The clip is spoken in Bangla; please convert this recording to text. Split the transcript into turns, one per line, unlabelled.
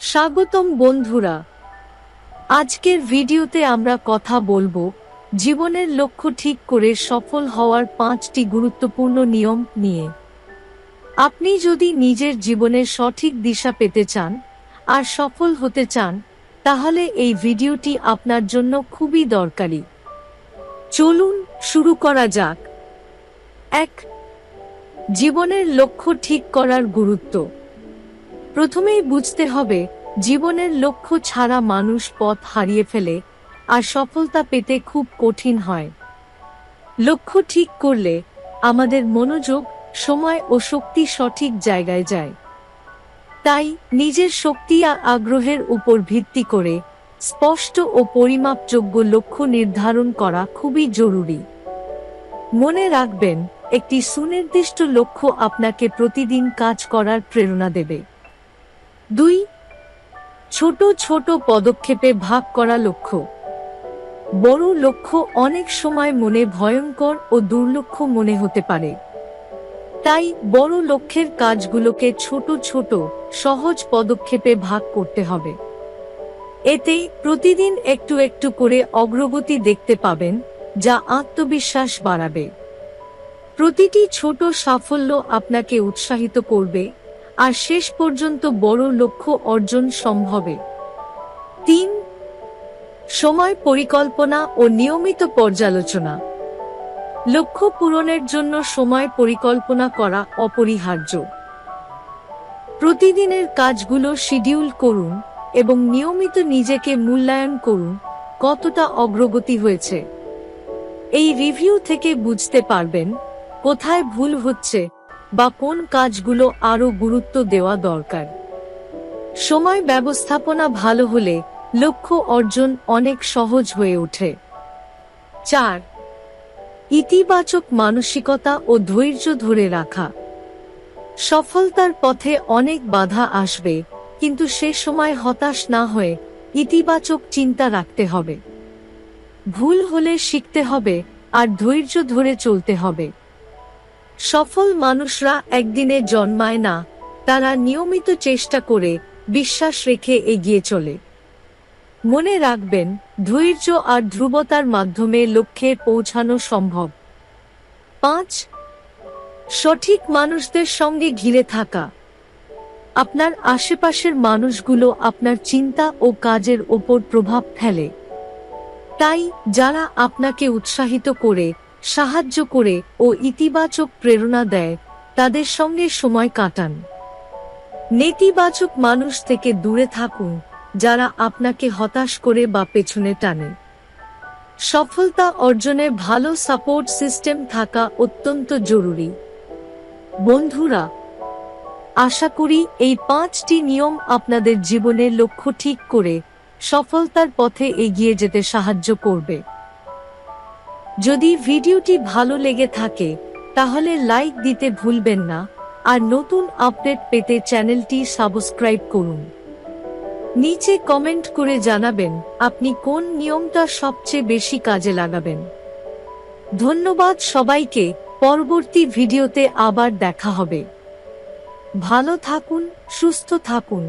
স্বাগতম বন্ধুরা। আজকের ভিডিওতে আমরা কথা বলব জীবনের লক্ষ্য ঠিক করে সফল হওয়ার পাঁচটি গুরুত্বপূর্ণ নিয়ম নিয়ে। আপনি যদি নিজের জীবনের সঠিক দিশা পেতে চান আর সফল হতে চান, তাহলে এই ভিডিওটি আপনার জন্য খুবই দরকারি। চলুন শুরু করা যাক। এক জীবনের লক্ষ্য ঠিক করার গুরুত্ব। প্রথমেই বুঝতে হবে, জীবনের লক্ষ্য ছাড়া মানুষ পথ হারিয়ে ফেলে আর সফলতা পেতে খুব কঠিন হয়। লক্ষ্য ঠিক করলে আমাদের মনোযোগ, সময় ও শক্তি সঠিক জায়গায় যায়। তাই নিজের শক্তি আর আগ্রহের উপর ভিত্তি করে স্পষ্ট ও পরিমাপযোগ্য লক্ষ্য নির্ধারণ করা খুবই জরুরি। মনে রাখবেন একটি সুনির্দিষ্ট লক্ষ্য আপনাকে প্রতিদিন কাজ করার প্রেরণা দেবে। দুই, ছোট ছোট পদক্ষেপে ভাগ করা লক্ষ্য। বড় লক্ষ্য অনেক সময় মনে ভয়ঙ্কর ও দুর্লক্ষ্য মনে হতে পারে। তাই বড় লক্ষ্যের কাজগুলোকে ছোট ছোট, সহজ পদক্ষেপে ভাগ করতে হবে। এতে প্রতিদিন একটু একটু করে অগ্রগতি দেখতে পাবেন, যা আত্মবিশ্বাস বাড়াবে। প্রতিটি ছোট সাফল্য আপনাকে উৎসাহিত করবে, আর শেষ পর্যন্ত বড় লক্ষ্য অর্জন সম্ভবে। তিন, সময় পরিকল্পনা ও নিয়মিত পর্যালোচনা। লক্ষ্য পূরণের জন্য সময় পরিকল্পনা করা অপরিহার্য। প্রতিদিনের কাজগুলো শিডিউল করুন এবং নিয়মিত নিজেকে মূল্যায়ন করুন, কতটা অগ্রগতি হয়েছে। এই রিভিউ থেকে বুঝতে পারবেন কোথায় ভুল হচ্ছে বা কোন কাজগুলো আরও গুরুত্ব দেওয়া দরকার? সময় ব্যবস্থাপনা ভালো হলে লক্ষ্য অর্জন অনেক সহজ হয়ে ওঠে। চার, ইতিবাচক মানসিকতা ও ধৈর্য ধরে রাখা। সফলতার পথে অনেক বাধা আসবে, কিন্তু সে সময় হতাশ না হয়ে ইতিবাচক চিন্তা রাখতে হবে। ভুল হলে শিখতে হবে আর ধৈর্য ধরে চলতে হবে। সফল মানুষরা একদিনে জন্মায় না, তারা নিয়মিত চেষ্টা করে বিশ্বাস রেখে এগিয়ে চলে। মনে রাখবেন, ধৈর্য আর ধ্রুবতার মাধ্যমে লক্ষ্যে পৌঁছানো সম্ভব। পাঁচ, সঠিক মানুষদের সঙ্গে ঘিরে থাকা। আপনার আশেপাশের মানুষগুলো আপনার চিন্তা ও কাজের ওপর প্রভাব ফেলে। তাই যারা আপনাকে উৎসাহিত করে সাহায্য করে ও ইতিবাচক প্রেরণা দেয়, তাদের সঙ্গে সময় কাটান। নেতিবাচক মানুষ থেকে দূরে থাকুন, যারা আপনাকে হতাশ করে বা পেছনে টানে। সফলতা অর্জনে ভালো সাপোর্ট সিস্টেম থাকা অত্যন্ত জরুরি। বন্ধুরা, আশা করি এই পাঁচটি নিয়ম আপনাদের জীবনের লক্ষ্য ঠিক করে সফলতার পথে এগিয়ে যেতে সাহায্য করবে। যদি ভিডিওটি ভালো লেগে থাকে, তাহলে লাইক দিতে ভুলবেন না, আর নতুন আপডেট পেতে চ্যানেলটি সাবস্ক্রাইব করুন। নিচে কমেন্ট করে জানাবেন, আপনি কোন নিয়মটা সবচেয়ে বেশি কাজে লাগাবেন। ধন্যবাদ সবাইকে, পরবর্তী ভিডিওতে আবার দেখা হবে। ভালো থাকুন, সুস্থ থাকুন।